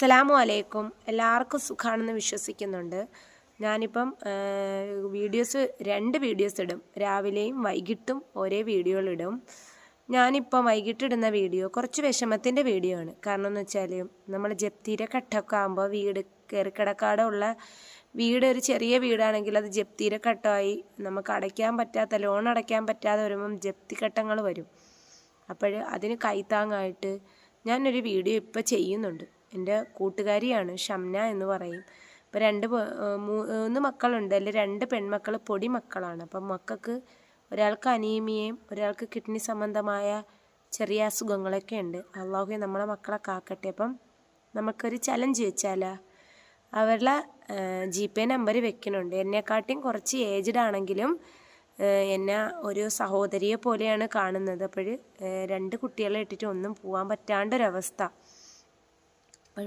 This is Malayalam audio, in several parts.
അസ്സലാമു അലൈക്കും. എല്ലാവർക്കും സുഖമാണെന്ന് വിശ്വസിക്കുന്നുണ്ട്. ഞാനിപ്പം വീഡിയോസ് രണ്ട് വീഡിയോസ് ഇടും. രാവിലെയും വൈകിട്ടും ഒരേ വീഡിയോകളിടും ഞാനിപ്പം വൈകിട്ടിടുന്ന വീഡിയോ കുറച്ച് വിഷമത്തിന്റെ വീഡിയോ ആണ്. കാരണം എന്ന് വെച്ചാൽ നമ്മൾ ജപ്തിയുടെ കട്ടൊക്കെ ആകുമ്പോൾ വീട് കയറി കിടക്കാടെ ഉള്ള വീട് ഒരു ചെറിയ വീടാണെങ്കിൽ അത് ജപ്തിയുടെ കട്ടമായി നമുക്ക് അടയ്ക്കാൻ പറ്റാത്ത ലോൺ അടയ്ക്കാൻ പറ്റാതെ വരുമ്പം ജപ്തി ഘട്ടങ്ങൾ വരും. അപ്പോൾ അതിന് കൈത്താങ്ങായിട്ട് ഞാനൊരു വീഡിയോ ഇപ്പോൾ ചെയ്യുന്നുണ്ട്. എന്റെ കൂട്ടുകാരിയാണ് ഷംന എന്ന് പറയും. ഇപ്പോൾ രണ്ട് മൂന്ന് മക്കളുണ്ട്. അതിൽ രണ്ട് പെൺമക്കൾ പൊടി മക്കളാണ്. അപ്പം മക്കൾക്ക് ഒരാൾക്ക് അനീമിയയും ഒരാൾക്ക് കിഡ്നി സംബന്ധമായ ചെറിയ അസുഖങ്ങളൊക്കെ ഉണ്ട്. അള്ളാഹു നമ്മളെ മക്കളെ കാക്കട്ടെ. അപ്പം നമുക്കൊരു ചലഞ്ച് വെച്ചാലാ അവരുടെ ജി പേ നമ്പർ വെക്കുന്നുണ്ട്. എന്നെക്കാട്ടിയും കുറച്ച് ഏജ്ഡ് ആണെങ്കിലും എന്നെ ഒരു സഹോദരിയെ പോലെയാണ് കാണുന്നത്. അപ്പോൾ രണ്ട് കുട്ടികളെ ഇട്ടിട്ട് ഒന്നും പോകാൻ പറ്റാണ്ടൊരവസ്ഥ. അപ്പോൾ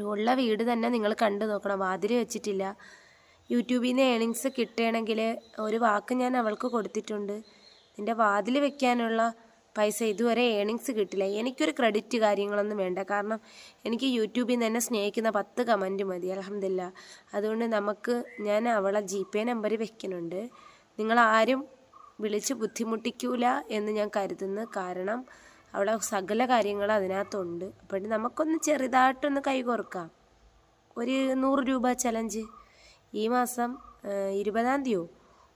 ഉള്ള വീട് തന്നെ നിങ്ങൾ കണ്ടു നോക്കണം. വാതിൽ വെച്ചിട്ടില്ല. യൂട്യൂബിൽ നിന്ന് ഏണിങ്സ് കിട്ടണമെങ്കിൽ ഒരു വാക്ക് ഞാൻ അവൾക്ക് കൊടുത്തിട്ടുണ്ട്. നിന്റെ വാതിൽ വെക്കാനുള്ള പൈസ ഇതുവരെ ഏണിങ്സ് കിട്ടില്ല. എനിക്കൊരു ക്രെഡിറ്റ് കാര്യങ്ങളൊന്നും വേണ്ട. കാരണം എനിക്ക് യൂട്യൂബിൽ നിന്ന് എന്നെ സ്നേഹിക്കുന്ന പത്ത് കമന്റ് മതി. അലഹമില്ല അതുകൊണ്ട് നമുക്ക് ഞാൻ അവളെ ജി പേ നമ്പർ വെക്കുന്നുണ്ട്. നിങ്ങളാരും വിളിച്ച് ബുദ്ധിമുട്ടിക്കൂല എന്ന് ഞാൻ കരുതുന്നു. കാരണം അവിടെ സകല കാര്യങ്ങൾ അതിനകത്തുണ്ട്. അപ്പോൾ നമുക്കൊന്ന് ചെറുതായിട്ടൊന്ന് കൈകോർക്കാം ഒരു നൂറ് രൂപ ചലഞ്ച് ഈ മാസം ഇരുപതാം തീയതിയോ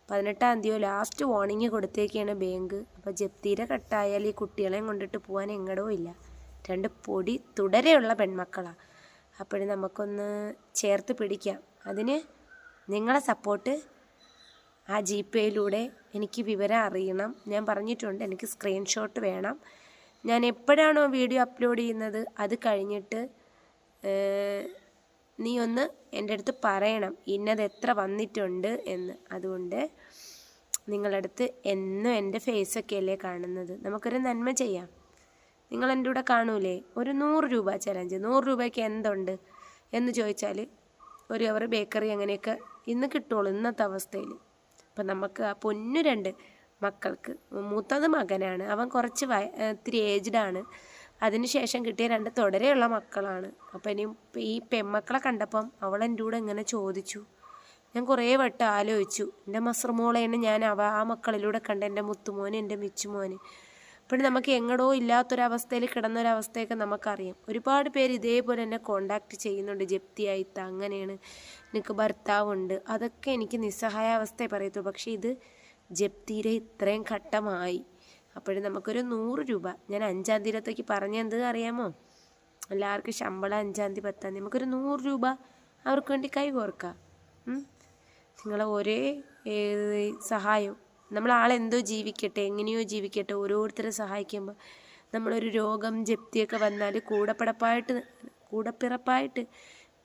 പതിനെട്ടാം തീയതിയോ ലാസ്റ്റ് വാർണിംഗ് കൊടുത്തേക്കാണ് ബാങ്ക് അപ്പോൾ ജപ്തീരെ കട്ടായാൽ ഈ കുട്ടികളെയും കൊണ്ടിട്ട് പോകാൻ എങ്ങടോ ഇല്ല. രണ്ട് പൊടി തുടരെയുള്ള പെൺമക്കളാണ് അപ്പോൾ നമുക്കൊന്ന് ചേർത്ത് പിടിക്കാം. അതിന് നിങ്ങളെ സപ്പോർട്ട് ആ ജി പേയിലൂടെ എനിക്ക് വിവരം അറിയണം. ഞാൻ പറഞ്ഞിട്ടുണ്ട് എനിക്ക് സ്ക്രീൻഷോട്ട് വേണം. ഞാൻ എപ്പോഴാണോ വീഡിയോ അപ്ലോഡ് ചെയ്യുന്നത് അത് കഴിഞ്ഞിട്ട് നീ ഒന്ന് എന്റെ അടുത്ത് പറയണം ഇന്നത് എത്ര വന്നിട്ടുണ്ട് എന്ന്. അതുകൊണ്ട് നിങ്ങളുടെ അടുത്ത് എന്നും എന്റെ ഫേസൊക്കെ അല്ലേ കാണുന്നത്. നമുക്കൊരു നന്മ ചെയ്യാം. നിങ്ങൾ എന്റെ കൂടെ കാണൂലേ? ഒരു നൂറ് രൂപ ചലഞ്ച്. നൂറ് രൂപയ്ക്ക് എന്തുണ്ട് എന്ന് ചോദിച്ചാൽ ഒരു അവർ ബേക്കറി അങ്ങനെയൊക്കെ ഇന്ന് കിട്ടുള്ളൂ ഇന്നത്തെ അവസ്ഥയിൽ അപ്പം നമുക്ക് ആ പൊന്നു രണ്ട് മക്കൾക്ക്. മൂത്തത് മകനാണ്. അവൻ കുറച്ച് വയ ഇത്തിരി ഏജ്ഡ് ആണ്. അതിനുശേഷം കിട്ടിയ രണ്ട് തുടരെയുള്ള മക്കളാണ്. അപ്പം ഇനി ഈ പെമ്മക്കളെ കണ്ടപ്പം അവൾ എന്റെ കൂടെ ഇങ്ങനെ ചോദിച്ചു. ഞാൻ കുറേ വട്ടം ആലോചിച്ചു. എന്റെ മസ്രമോളെയാണ് ഞാൻ അവ ആ മക്കളിലൂടെ കണ്ട എന്റെ മുത്തുമോന് എന്റെ മിച്ചുമോന്. പിന്നെ നമുക്ക് എങ്ങടോ ഇല്ലാത്തൊരവസ്ഥയിൽ കിടന്നൊരവസ്ഥയൊക്കെ നമുക്കറിയാം. ഒരുപാട് പേര് ഇതേപോലെ എന്നെ കോണ്ടാക്ട് ചെയ്യുന്നുണ്ട്. ജപ്തിയായിത്ത അങ്ങനെയാണ്. എനിക്ക് ഭർത്താവുണ്ട്. അതൊക്കെ എനിക്ക് നിസ്സഹായാവസ്ഥയെ പറയത്തുള്ളൂ. പക്ഷേ ഇത് ജപ്തിയുടെ ഇത്രയും ഘട്ടമായി. അപ്പോഴും നമുക്കൊരു നൂറ് രൂപ. ഞാൻ അഞ്ചാം തീയതിയിലത്തേക്ക് പറഞ്ഞെന്ത് അറിയാമോ? എല്ലാവർക്കും ശമ്പളം അഞ്ചാം തീയതി പത്താം തീയതി. നമുക്കൊരു നൂറ് രൂപ അവർക്ക് വേണ്ടി കൈ കോർക്കാം. നിങ്ങളെ ഒരേ സഹായം. നമ്മൾ ആളെന്തോ ജീവിക്കട്ടെ എങ്ങനെയോ ജീവിക്കട്ടെ ഓരോരുത്തരെ സഹായിക്കുമ്പോൾ നമ്മളൊരു രോഗം ജപ്തിയൊക്കെ വന്നാൽ കൂടപ്പിടപ്പായിട്ട് കൂടപ്പിറപ്പായിട്ട്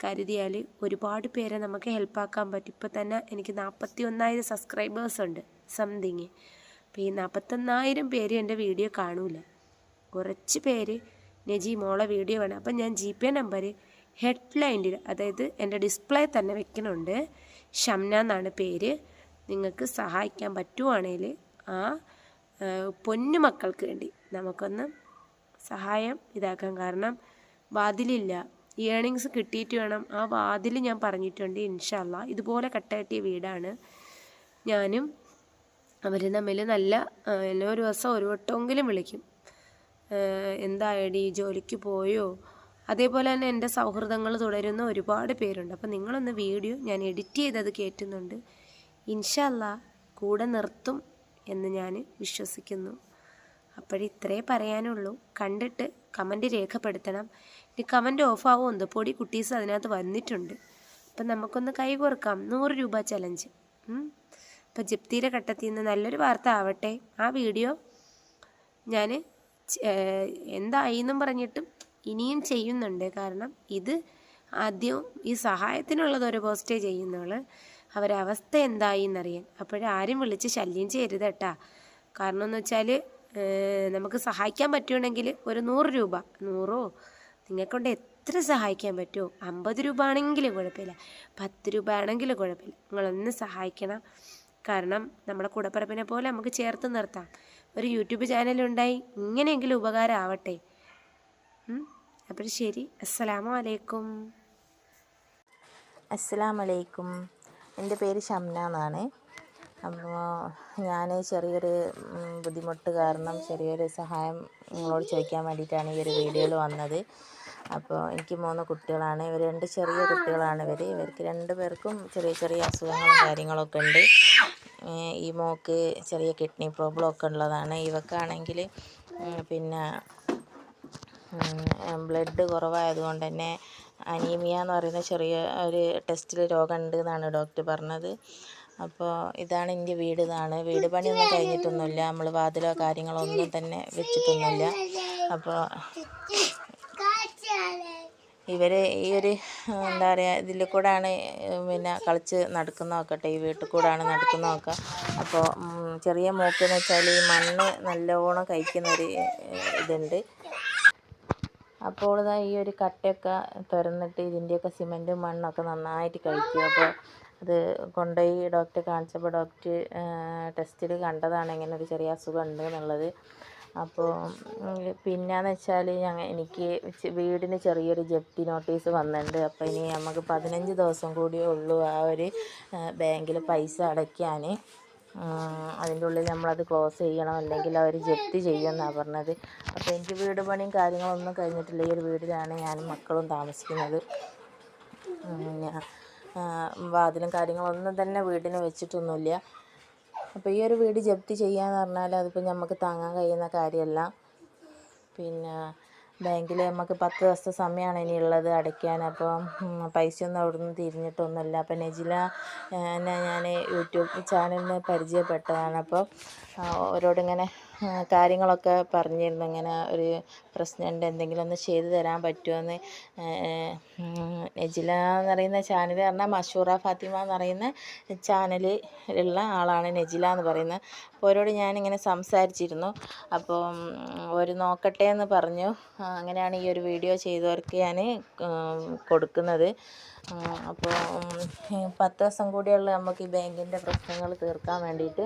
കരുതിയാൽ ഒരുപാട് പേരെ നമുക്ക് ഹെൽപ്പാക്കാൻ പറ്റും. ഇപ്പോൾ തന്നെ എനിക്ക് നാൽപ്പത്തി ഒന്നായിരം സബ്സ്ക്രൈബേഴ്സ് ഉണ്ട്. സംതിങ്. അപ്പോൾ ഈ നാൽപ്പത്തൊന്നായിരം പേര് എന്റെ വീഡിയോ കാണൂല. കുറച്ച് പേര് നജി മോളെ വീഡിയോ വേണം അപ്പം ഞാൻ ജി പേ നമ്പർ ഹെഡ്ലൈനിൽ അതായത് എന്റെ ഡിസ്പ്ലേ തന്നെ വെക്കുന്നുണ്ട് ഷംന എന്നാണ് പേര്. നിങ്ങൾക്ക് സഹായിക്കാൻ പറ്റുവാണെങ്കിൽ ആ പൊന്നു മക്കൾക്ക് വേണ്ടി നമുക്കൊന്ന് സഹായം ഇതാക്കാം. കാരണം വാതിലില്ല. ഏണിങ്സ് കിട്ടിയിട്ട് വേണം. ആ വാതിൽ ഞാൻ പറഞ്ഞിട്ടുണ്ട് ഇൻഷല്ല ഇതുപോലെ കട്ടകെട്ടിയ വീടാണ് ഞാനും അവർ തമ്മിൽ നല്ല എന്നെ ഒരു ദിവസം ഒരു വട്ടമെങ്കിലും വിളിക്കും. എന്തായടി ജോലിക്ക് പോയോ? അതേപോലെ തന്നെ എന്റെ സൗഹൃദങ്ങൾ തുടരുന്ന ഒരുപാട് പേരുണ്ട്. അപ്പോൾ നിങ്ങളൊന്ന് വീഡിയോ ഞാൻ എഡിറ്റ് ചെയ്തത് കയറ്റുന്നുണ്ട് ഇൻഷല്ല കൂടെ നിർത്തും എന്ന് ഞാൻ വിശ്വസിക്കുന്നു. അപ്പോഴിത്രേ പറയാനുള്ളൂ. കണ്ടിട്ട് കമന്റ് രേഖപ്പെടുത്തണം. ഇനി കമന്റ് ഓഫാവോ. എന്തോ പൊടി കുട്ടീസ് അതിനകത്ത് വന്നിട്ടുണ്ട്. അപ്പം നമുക്കൊന്ന് കൈ കോർക്കാം നൂറ് രൂപ ചലഞ്ച്. അപ്പം ജപ്തിയുടെ ഘട്ടത്തിൽ നിന്ന് നല്ലൊരു വാർത്ത ആവട്ടെ. ആ വീഡിയോ ഞാൻ എന്തായി എന്നും പറഞ്ഞിട്ടും ഇനിയും ചെയ്യുന്നുണ്ട്. കാരണം ഇത് ആദ്യം ഈ സഹായത്തിനുള്ളത് ഒരു പോസ്റ്റേ ചെയ്യുന്നവൾ അവരെ അവസ്ഥ എന്തായി എന്നറിയാൻ. അപ്പോഴാരും വിളിച്ച് ശല്യം ചെയ്യരുത് കേട്ടാ. കാരണം എന്ന് വെച്ചാൽ നമുക്ക് സഹായിക്കാൻ പറ്റുകയാണെങ്കിൽ ഒരു നൂറ് രൂപ നൂറോ? നിങ്ങൾക്കൊണ്ട് എത്ര സഹായിക്കാൻ പറ്റുമോ അമ്പത് രൂപ ആണെങ്കിലും കുഴപ്പമില്ല. പത്ത് രൂപ ആണെങ്കിലും കുഴപ്പമില്ല. നിങ്ങളൊന്ന് സഹായിക്കണം. കാരണം നമ്മുടെ കൂടപ്പിറപ്പിനെ പോലെ നമുക്ക് ചേർത്ത് നിർത്താം. ഒരു യൂട്യൂബ് ചാനലുണ്ടായി ഇങ്ങനെയെങ്കിലും ഉപകാരം ആവട്ടെ അപ്പോൾ ശരി. അസ്സലാമു അലൈക്കും അസ്സലാമലൈക്കും. എന്റെ പേര് ഷംന എന്നാണ്. അപ്പോൾ ഞാൻ ചെറിയൊരു ബുദ്ധിമുട്ട് കാരണം ചെറിയൊരു സഹായം നിങ്ങളോട് ചോദിക്കാൻ വേണ്ടിയിട്ടാണ് ഈ ഒരു വീഡിയോയിൽ വന്നത്. അപ്പോൾ എനിക്ക് മൂന്ന് കുട്ടികളാണ്. ഇവർ രണ്ട് ചെറിയ കുട്ടികളാണ് ഇവർ. ഇവർക്ക് രണ്ട് പേർക്കും ചെറിയ ചെറിയ അസുഖങ്ങളും കാര്യങ്ങളൊക്കെ ഉണ്ട്. ഈ മോക്ക് ചെറിയ കിഡ്നി പ്രോബ്ലം ഒക്കെ ഉള്ളതാണ്. ഇവക്കാണെങ്കിൽ പിന്നെ ബ്ലഡ് കുറവായതുകൊണ്ട് തന്നെ അനീമിയ എന്ന് പറയുന്ന ചെറിയ ഒരു ടെസ്റ്റിൽ രോഗമുണ്ട് എന്നാണ് ഡോക്ടർ പറഞ്ഞത്. അപ്പോൾ ഇതാണ് എന്റെ വീട് ഇതാണ്. വീട് പണിയൊന്നും കഴിഞ്ഞിട്ടൊന്നുമില്ല. നമ്മൾ വാതിലോ കാര്യങ്ങളോ ഒന്നും തന്നെ വെച്ചിട്ടൊന്നുമില്ല. അപ്പോൾ ഇവർ ഈ ഒരു എന്താ പറയുക ഇതിൽ കൂടെയാണ് പിന്നെ കളിച്ച് നടക്കുന്നതൊക്കെ ഈ വീട്ടിൽ കൂടെയാണ് നടക്കുന്നതൊക്കെ. അപ്പോൾ ചെറിയ മൂക്കെന്ന് വെച്ചാൽ ഈ മണ്ണ് നല്ലോണം കഴിക്കുന്നൊരു ഇതുണ്ട്. അപ്പോൾ ഇതാ ഈ ഒരു കട്ടയൊക്കെ തുറന്നിട്ട് ഇതിന്റെയൊക്കെ സിമെന്റും മണ്ണൊക്കെ നന്നായിട്ട് കഴിക്കും അപ്പോൾ അത് കൊണ്ടുപോയി ഡോക്ടറെ കാണിച്ചപ്പോൾ ഡോക്ടർ ടെസ്റ്റിൽ കണ്ടതാണ് ഇങ്ങനെ ഒരു ചെറിയ അസുഖം ഉണ്ട് എന്നുള്ളത്. അപ്പോൾ പിന്നെയെന്ന് വെച്ചാൽ ഞങ്ങൾ എനിക്ക് വീടിന് ചെറിയൊരു ജപ്തി നോട്ടീസ് വന്നിട്ടുണ്ട് അപ്പോൾ ഇനി നമുക്ക് പതിനഞ്ച് ദിവസം കൂടിയേ ഉള്ളൂ ആ ഒരു ബാങ്കിൽ പൈസ അടയ്ക്കാൻ അതിന്റെ ഉള്ളിൽ നമ്മളത് ക്ലോസ് ചെയ്യണം. അല്ലെങ്കിൽ അവർ ജപ്തി ചെയ്യുമെന്നാണ് പറഞ്ഞത്. അപ്പോൾ എനിക്ക് വീട് പണിയും കാര്യങ്ങളൊന്നും കഴിഞ്ഞിട്ടില്ല. ഈ ഒരു വീടിലാണ് ഞാനും മക്കളും താമസിക്കുന്നത്. വാതിലും കാര്യങ്ങളൊന്നും തന്നെ വീടിന് വെച്ചിട്ടൊന്നുമില്ല അപ്പോൾ ഈ ഒരു വീട് ജപ്തി ചെയ്യാന്ന് പറഞ്ഞാൽ അതിപ്പോൾ നമുക്ക് താങ്ങാൻ കഴിയുന്ന കാര്യമല്ല പിന്നെ ബാങ്കിൽ നമുക്ക് പത്ത് ദിവസത്തെ സമയമാണ് ഇനിയുള്ളത് അടയ്ക്കാൻ. അപ്പോൾ പൈസയൊന്നും അവിടെ നിന്ന് തിരിഞ്ഞിട്ടൊന്നുമില്ല. അപ്പോൾ നെജില എന്നെ ഞാൻ യൂട്യൂബ് ചാനലിന് പരിചയപ്പെട്ടതാണ്. അപ്പോൾ അവരോടിങ്ങനെ കാര്യങ്ങളൊക്കെ പറഞ്ഞിരുന്നു. ഇങ്ങനെ ഒരു പ്രശ്നമുണ്ട് എന്തെങ്കിലും ഒന്ന് ചെയ്തു തരാൻ പറ്റുമെന്ന്. നെജില എന്ന് പറയുന്ന ചാനൽ പറഞ്ഞാൽ മഷൂറ ഫാത്തിമ എന്ന് പറയുന്ന ചാനലിലുള്ള ആളാണ് നെജില എന്ന് പറയുന്നത്. അപ്പോൾ അവരോട് ഞാനിങ്ങനെ സംസാരിച്ചിരുന്നു. അപ്പോൾ ഒരു നോക്കട്ടെ എന്ന് പറഞ്ഞു. അങ്ങനെയാണ് ഈ ഒരു വീഡിയോ ചെയ്തവർക്ക് ഞാൻ കൊടുക്കുന്നത്. അപ്പോൾ പത്ത് ദിവസം കൂടിയുള്ള നമുക്ക് ഈ ബാങ്കിന്റെ പ്രശ്നങ്ങൾ തീർക്കാൻ വേണ്ടിയിട്ട്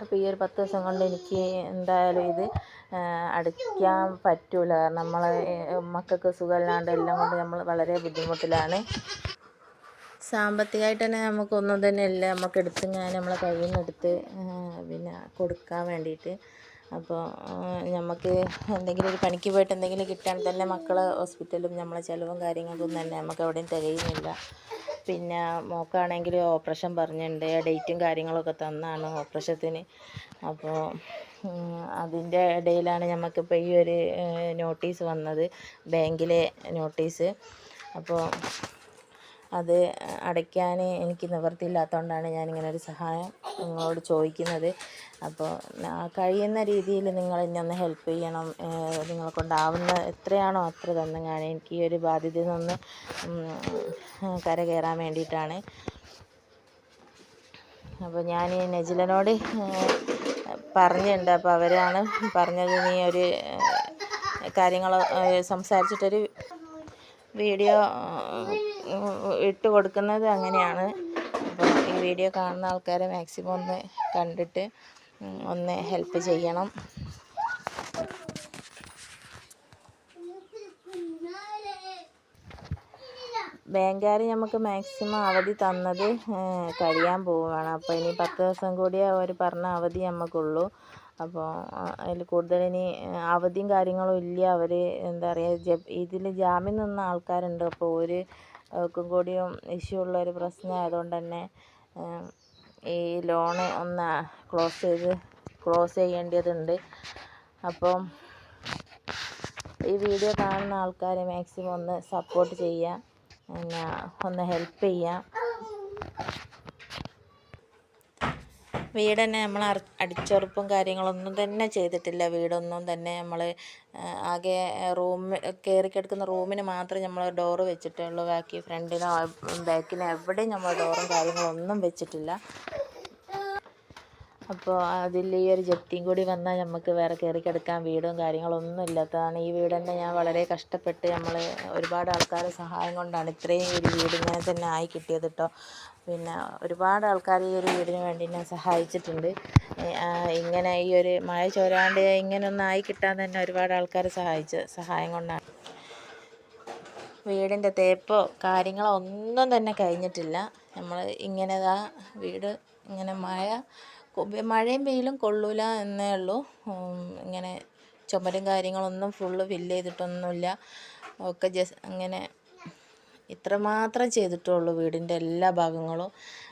അപ്പോൾ ഈ ഒരു പത്ത് ദിവസം കൊണ്ട് എനിക്ക് എന്തായാലും ഇത് അടയ്ക്കാൻ പറ്റൂല. നമ്മൾ മക്കൾക്ക് സുഖമില്ലാണ്ട് എല്ലാം കൊണ്ട് നമ്മൾ വളരെ ബുദ്ധിമുട്ടിലാണ്. സാമ്പത്തികമായിട്ട് തന്നെ നമുക്കൊന്നും തന്നെ ഇല്ല. നമുക്ക് എടുത്ത് ഞാൻ നമ്മളെ കയ്യിൽ നിന്ന് എടുത്ത് പിന്നെ കൊടുക്കാൻ വേണ്ടിയിട്ട്. അപ്പോൾ നമുക്ക് എന്തെങ്കിലും ഒരു പണിക്ക് പോയിട്ട് എന്തെങ്കിലും കിട്ടുകയാണെങ്കിൽ തന്നെ മക്കൾ ഹോസ്പിറ്റലും നമ്മളെ ചിലവും കാര്യങ്ങൾക്കും തന്നെ നമുക്ക് എവിടെയും തികയുന്നില്ല. പിന്നെ മോക്കാണെങ്കിൽ ഓപ്പറേഷൻ പറഞ്ഞിട്ടുണ്ട് ഡേറ്റും കാര്യങ്ങളൊക്കെ തന്നാണ് ഓപ്പറേഷത്തിന്. അപ്പോൾ അതിന്റെ ഇടയിലാണ് നമുക്കിപ്പോൾ ഈ ഒരു നോട്ടീസ് വന്നത് ബാങ്കിലെ നോട്ടീസ്. അപ്പോൾ അത് അടയ്ക്കാൻ എനിക്ക് നിവൃത്തിയില്ലാത്തതുകൊണ്ടാണ് ഞാനിങ്ങനെ ഒരു സഹായം നിങ്ങളോട് ചോദിക്കുന്നത്. അപ്പോൾ കഴിയുന്ന രീതിയിൽ നിങ്ങൾ എന്നെ ഒന്ന് ഹെൽപ്പ് ചെയ്യണം. നിങ്ങളെ കൊണ്ടാവുന്ന എത്രയാണോ അത്ര തന്നെങ്ങാണ്. എനിക്ക് ഈ ഒരു ബാധ്യത നിന്ന് കരകയറാൻ വേണ്ടിയിട്ടാണ്. അപ്പോൾ ഞാൻ നജിലനോട് പറഞ്ഞിട്ടുണ്ട്. അപ്പോൾ അവരാണ് പറഞ്ഞത് നീ ഒരു കാര്യങ്ങൾ സംസാരിച്ചിട്ടൊരു വീഡിയോ ഇട്ട് കൊടുക്കുന്നത് അങ്ങനെയാണ്. അപ്പോൾ ഈ വീഡിയോ കാണുന്ന ആൾക്കാരെ മാക്സിമം ഒന്ന് കണ്ടിട്ട് ഒന്ന് ഹെൽപ്പ് ചെയ്യണം. ബാങ്കുകാർ നമുക്ക് മാക്സിമം അവധി തന്നത് കഴിയാൻ പോവുകയാണ്. അപ്പോൾ ഇനി പത്ത് ദിവസം കൂടിയേ അവർ പറഞ്ഞ അവധി നമുക്കുള്ളൂ അപ്പോൾ അതിൽ കൂടുതൽ ഇനി അവധിയും കാര്യങ്ങളും ഇല്ല. അവർ എന്താ പറയുക ഇതിൽ ജാമ്യം നിന്ന ആൾക്കാരുണ്ട്. അപ്പോൾ ഒരു അവർക്കും കൂടിയും ഇഷ്യൂ ഉള്ള ഒരു പ്രശ്നം ആയതുകൊണ്ട് തന്നെ ഈ ലോണ് ഒന്ന് ക്ലോസ് ചെയ്ത് ക്ലോസ് ചെയ്യേണ്ടതുണ്ട്. അപ്പം ഈ വീഡിയോ കാണുന്ന ആൾക്കാരെ മാക്സിമം ഒന്ന് സപ്പോർട്ട് ചെയ്യുക പിന്നെ ഒന്ന് ഹെൽപ്പ് ചെയ്യുക. വീട് തന്നെ നമ്മൾ അടിച്ചുറപ്പും കാര്യങ്ങളൊന്നും തന്നെ ചെയ്തിട്ടില്ല. വീടൊന്നും തന്നെ നമ്മൾ ആകെ റൂം കയറി കിടക്കുന്ന റൂമിന് മാത്രമേ നമ്മൾ ഡോറ് വെച്ചിട്ടുള്ളൂ ബാക്കി ഫ്രണ്ടിനോ ബാക്കിനോ എവിടെയും നമ്മൾ ഡോറും കാര്യങ്ങളൊന്നും വെച്ചിട്ടില്ല. അപ്പോൾ അതിൽ ഈ ഒരു ജപ്തിയും കൂടി വന്നാൽ നമുക്ക് വേറെ കയറി കിടക്കാൻ വീടും കാര്യങ്ങളൊന്നും ഇല്ലാത്തതാണ്. ഈ വീട് തന്നെ ഞാൻ വളരെ കഷ്ടപ്പെട്ട് നമ്മൾ ഒരുപാട് ആൾക്കാരുടെ സഹായം കൊണ്ടാണ് ഇത്രയും ഒരു വീട് ഇങ്ങനെ തന്നെ ആയി കിട്ടിയത് കേട്ടോ പിന്നെ ഒരുപാട് ആൾക്കാർ ഈ ഒരു വീടിന് വേണ്ടി എന്നെ സഹായിച്ചിട്ടുണ്ട്. ഇങ്ങനെ ഈ ഒരു മഴ ചോരാണ്ട് ആയി കിട്ടാൻ തന്നെ ഒരുപാട് ആൾക്കാർ സഹായിച്ച സഹായം കൊണ്ടാണ്. വീടിന്റെ തേപ്പോ കാര്യങ്ങളോ ഒന്നും തന്നെ കഴിഞ്ഞിട്ടില്ല. നമ്മൾ ഇങ്ങനെ വീട് ഇങ്ങനെ മഴ മഴയും വെയിലും കൊള്ളൂല എന്നേ ഉള്ളൂ. ഇങ്ങനെ ചുമരും കാര്യങ്ങളൊന്നും ഫുള്ള് ഫില്ല് ചെയ്തിട്ടൊന്നുമില്ല. ഒക്കെ ജസ്റ്റ് അങ്ങനെ ഇത്രമാത്രം ചെയ്തിട്ടുള്ളൂ വീടിന്റെ എല്ലാ ഭാഗങ്ങളും.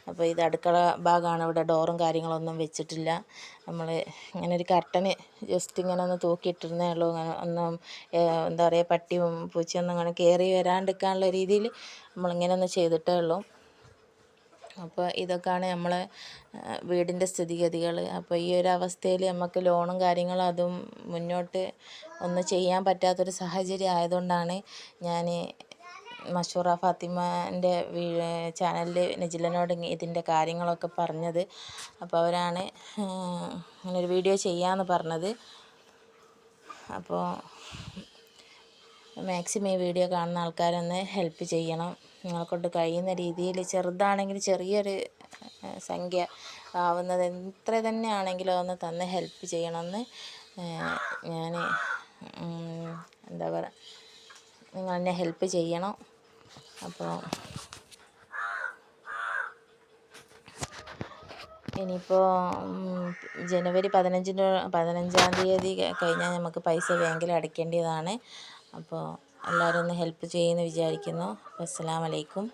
അപ്പോൾ ഇത് അടുക്കള ഭാഗമാണ്. ഇവിടെ ഡോറും കാര്യങ്ങളൊന്നും വെച്ചിട്ടില്ല. നമ്മൾ ഇങ്ങനെ ഒരു കർട്ടന് ജസ്റ്റ് ഇങ്ങനെ ഒന്ന് തൂക്കിയിട്ടിരുന്നേ ഉള്ളൂ. ഒന്നും എന്താ പറയുക പട്ടിയും പൂച്ചയൊന്നും അങ്ങനെ കയറി വരാണ്ടിരിക്കാനുള്ള രീതിയിൽ നമ്മളിങ്ങനെ ഒന്ന് ചെയ്തിട്ടേ ഉള്ളൂ. അപ്പോൾ ഇതൊക്കെയാണ് നമ്മളെ വീടിന്റെ സ്ഥിതിഗതികൾ അപ്പോൾ ഈ ഒരു അവസ്ഥയിൽ നമുക്ക് ലോണും കാര്യങ്ങളും അതും മുന്നോട്ട് ഒന്നും ചെയ്യാൻ പറ്റാത്തൊരു സാഹചര്യം ആയതുകൊണ്ടാണ് ഞാൻ മഷൂറ ഫാത്തിമാന്റെ ചാനലിൽ നജിലനോട് ഇതിന്റെ കാര്യങ്ങളൊക്കെ പറഞ്ഞത്. അപ്പോൾ അവരാണ് ഉം, ഇങ്ങനൊരു വീഡിയോ ചെയ്യാമെന്ന് പറഞ്ഞത്. അപ്പോൾ മാക്സിമം ഈ വീഡിയോ കാണുന്ന ആൾക്കാരൊന്ന് ഹെൽപ്പ് ചെയ്യണം. നിങ്ങളെ കൊണ്ട് കഴിയുന്ന രീതിയിൽ ചെറുതാണെങ്കിൽ ചെറിയൊരു സംഖ്യ ആവുന്നത് എത്ര തന്നെ ആണെങ്കിലും ഒന്ന് തന്ന് ഹെൽപ്പ് ചെയ്യണമെന്ന് ഞാൻ എന്താ പറയുക നിങ്ങൾ എന്നെ ഹെൽപ്പ് ചെയ്യണം അപ്പോൾ ഇനിയിപ്പോൾ ജനുവരി പതിനഞ്ചിന് പതിനഞ്ചാം തീയതി കഴിഞ്ഞാൽ നമുക്ക് പൈസ ബാങ്കിൽ അടയ്ക്കേണ്ടതാണ്. അപ്പോൾ എല്ലാവരും ഒന്ന് ഹെൽപ്പ് ചെയ്യുമെന്ന് വിചാരിക്കുന്നു. അസ്സലാമലൈക്കും